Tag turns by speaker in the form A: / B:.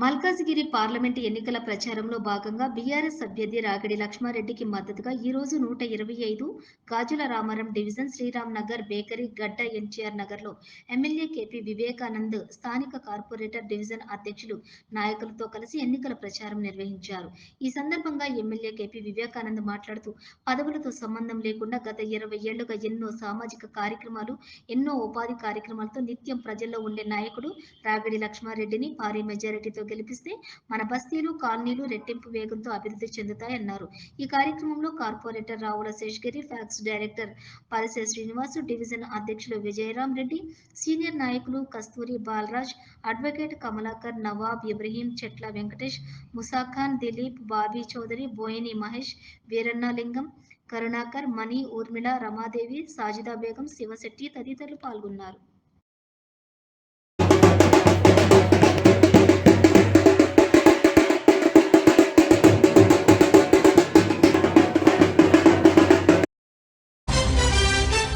A: Malkajgiri parliament ఎన్నికల ప్రచారంలో భాగంగా బీఆర్ఎస్ అభ్యర్థి రాగిడి లక్ష్మారెడ్డికి మద్దతుగా ఈ రోజు నూట ఇరవై ఐదు Gajula Ramaram division Sriram Nagar bakery Gadda NTR నగర్లో ఎమ్మెల్యే కేపీ వివేకానంద్ స్థానిక కార్పొరేటర్ డివిజన్ అధ్యక్షులు నాయకులతో కలిసి ఎన్నికల ప్రచారం నిర్వహించారు. ఈ సందర్భంగా ఎమ్మెల్యే కేపీ వివేకానంద్ మాట్లాడుతూ పదవులతో సంబంధం లేకుండా గత ఇరవై ఏళ్ళుగా ఎన్నో సామాజిక కార్యక్రమాలు ఎన్నో ఉపాధి కార్యక్రమాలతో నిత్యం ప్రజల్లో ఉండే నాయకుడు రాగిడి లక్ష్మారెడ్డిని భారీ మెజారిటీతో గెలిపిస్తే మన బస్తీలు కాలనీలు రెట్టింపు వేగంతో అభివృద్ధి చెందుతాయన్నారు ఈ కార్యక్రమంలో కార్పొరేటర్ రావుల శేషగిరి ఫ్యాక్స్ డైరెక్టర్ పరిసే శ్రీనివాసు డివిజన్ అధ్యక్షులు విజయరాం రెడ్డి సీనియర్ నాయకులు కస్తూరి బాలరాజ్ అడ్వకేట్ కమలాకర్ నవాబ్ ఇబ్రహీం చెట్ల వెంకటేష్ ముసాఖాన్ దిలీప్ బాబీ చౌదరి బోయని మహేష్ వీరన్నలింగం కరుణాకర్ మణి ఊర్మిళ రమాదేవి సాజిదా బేగం శివశెట్టి తదితరులు పాల్గొన్నారు.